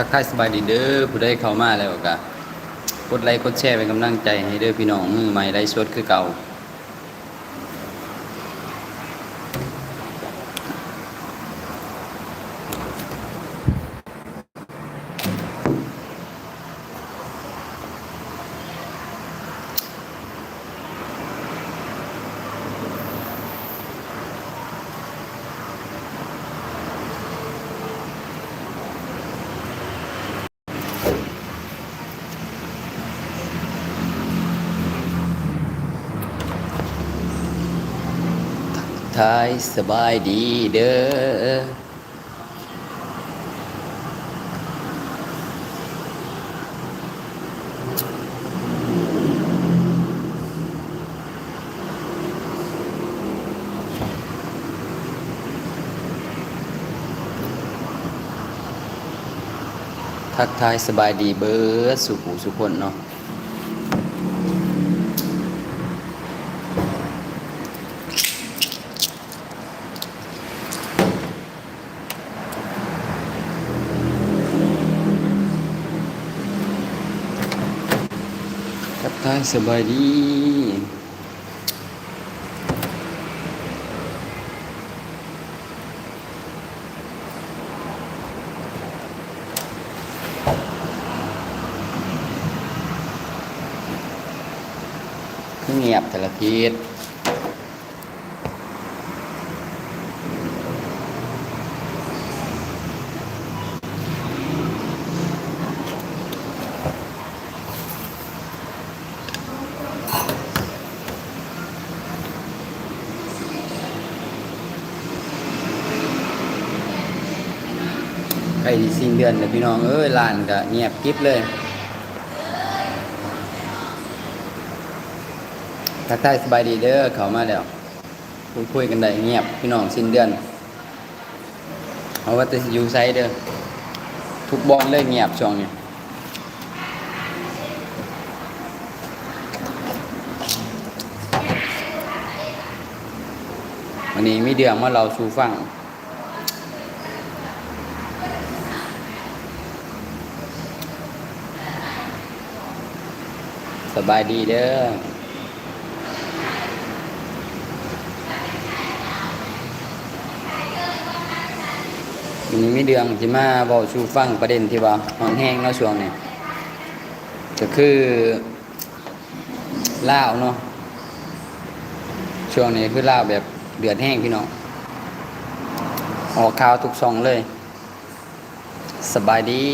ทักทายสบายดีเด้อผู้ใดเข้ามาแล้วก็กดไลค์กดแชร์เป็นกำลังใจให้เด้อพี่น้องมือใหม่ไลฟ์สดคือเก่า ทายสบายดีเด้อทักทายสบายดีเบิร์ดสุขุสุคนเนาะ ทักายสบายดีเงียบแต่ละที ดใครที่สิ้นเดือนเลยพี่น้องเอ้ยร้านก็เงียบกริบเลยทักทายสบายดีเด้อเขามาแล้วคุยคุยกันได้เงียบพี่น้องสิ้นเดือนเอาว่าแต่สิอยู่ไซเด้อทุกบอลเลยเงียบช่วงนี้วันนี้มีเดืองมาเราชูฟัง สบายดีเด้อวันนี้มีเดืองจิมาบอกชูฟังประเด็นที่ว่าหอนแห้งเนาะช่วงนี้ก็คือลาวเนาะช่วงนี้คือลาวแบบเดือดแห้งพี่น้องออกข่าวทุกซองเลย สบายดี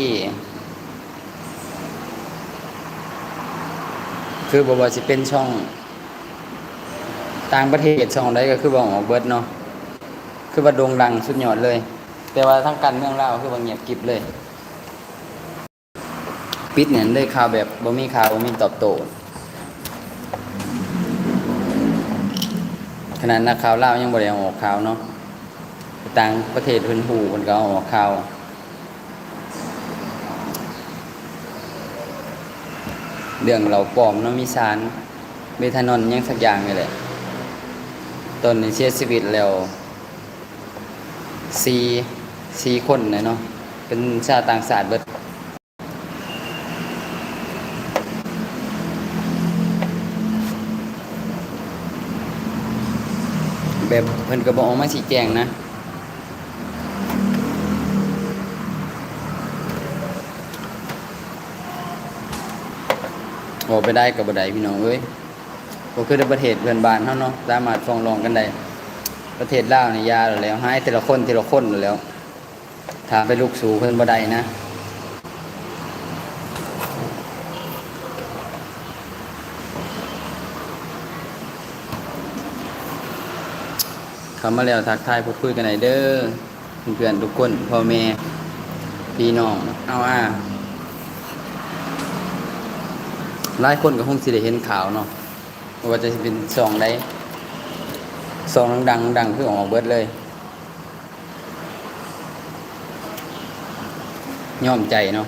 คือบอกว่าจะเป็นช่อง ต่างประเทศช่องใดก็คือบอกออกเบิดเนาะคือว่าโด่งดังสุดยอดเลย แต่ว่าทั้งการเมืองเล่าคือว่าเงียบกิบเลย ปิดเนี่ยเลยข่าวแบบบ่มีข่าวบ่มีตอบโต้ขนาดนักข่าวเล่ายังบ่ได้เอออกข่าวเนาะต่างประเทศเพิ่นฮู้เพิ่นก็ออกข่าว เรื่องเราปลอมนาะมีสารเมทานอนยังสักอย่างนี่แหละตอนนี้เสียชีวิตแล้วสี่สี่คนเลยเนาะเป็นชาวต่างชาติเบิดแบบเพิ่นก็บอกออกมาชี้แจงนะ ออไปได้กับบ่ไดพี่น้องเอ้ยก็คือประเทศเพื่อนบ้านเฮาเนาะสามารถฟ้องร้องกันได้ ประเทศลาวนี่ยาแล้วแล้วหายแต่ละคนแต่ละคนแล้วถามไปลูกสูเพิ่อนบ่ไดนะเขามาแล้วทักทายพูดคุยกันหนเด้อเพื่อนๆทุกคนพ่อแม่พี่น้องเอาอะ หลายคนก็คงสิได้เห็นข่าวเนาะว่าจะเป็นซองใดซองดังๆดังคือออกเบิดเลยย่อมใจเนาะ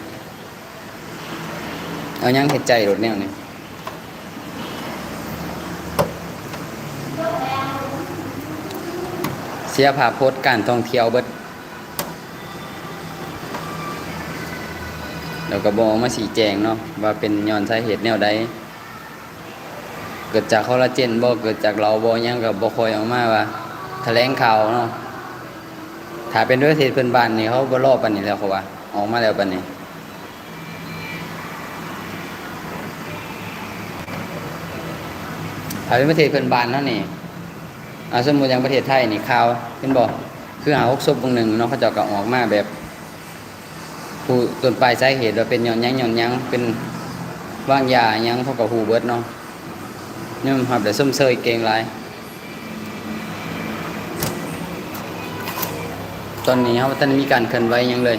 เอายังเห็ดใจรถแนวนี่เสียภาพโพสต์การท่องเที่ยวเบิด แล้วก็บอกมาสีแจงเนาะว่าเป็นย้อนสาเหตุแนวใดเกิดจากคอลลาเจนบ่เกิดจากเราบ่ยังกับบ่คอยออกมาว่าแถลงข่าวเนาะถ้าเป็นด้วยเทศเพื่อนบ้านนี่เขาบ่รอปานนี้แล้วเขาว่าออกมาแล้วปานนี้ถ้าเป็นประเทศเพื่อนบ้านเท่านี่อาสมมติอย่างประเทศไทยนี่ข่าวเป็นบอกคือหาหกศพวงหนึ่งเนาะเขาจะก็ออกมาแบบ ผู้ต้นปลายสาเหตุว่าเป็นหย่อนยังหย่อนยังเป็นว่างยาหยังเขาก็หูเบิดเนาะนี่มันหับแต่ส้มเซยเก่งไรตอนนี้เขาตอนนี้มีการเคลื่อนไหวยังเลย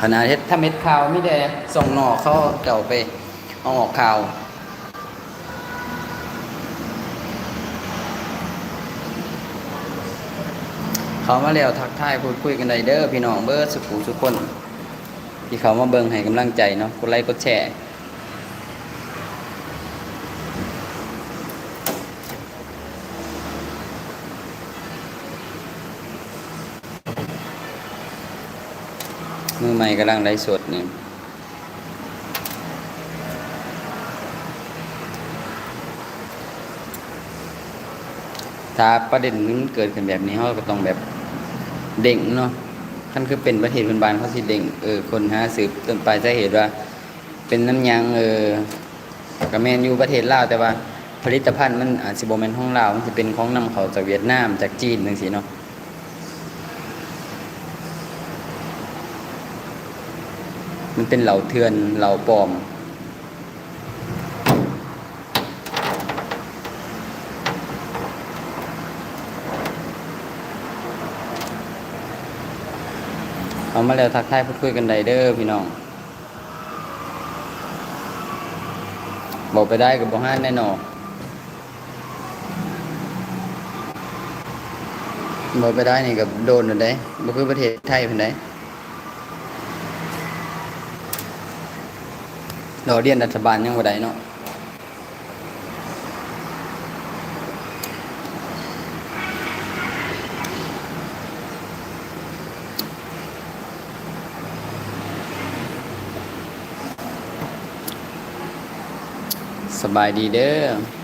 ขนาดเฮ็ดถ้าเม็ดข่าวไม่ได้ส่งหน่อเขาเก่าไปเอาออกข่าว เขามาแล้วทักทายพูดคุยกันได้เด้อพี่น้องเบิร์ดสุขุสุกคน ที่เขามาเบิ่งให้กำลังใจเนาะกดไลค์กดแชร์มือใหม่กำลังไลฟ์สดนี่ถ้าประเด็นนี้เกิดขึ้นแบบนี้เขาก็ต้องแบบ เด้งเนาะท่านคือเป็นประเทศเพื่อนบ้านเขาสิเด้งเออคนหาสืบต้นไปลายสาเหตุว่า เป็นน้ำยางเออกระแมนอยู่ประเทศลาวแต่ว่าผลิตภัณฑ์มันอาจสิบ่แมนของลาวมันสิเป็นของนำเข้าจากเวียดนามจากจีนจังซี่เนาะมันเป็นเหล่าเถื่อนเหล่าปลอม เอามาแล้วทักทายพูดคุยกันได้เด้อพี่น้อง บอกไปได้กับบอกห้านแน่นอนบอกไปได้นี่กับโดนอยู่ได้บ่คือประเทศไทยเพิ่นได้เราเรียนรัฐบาลยังบ่ได้เนาะ สบายดีเด้อ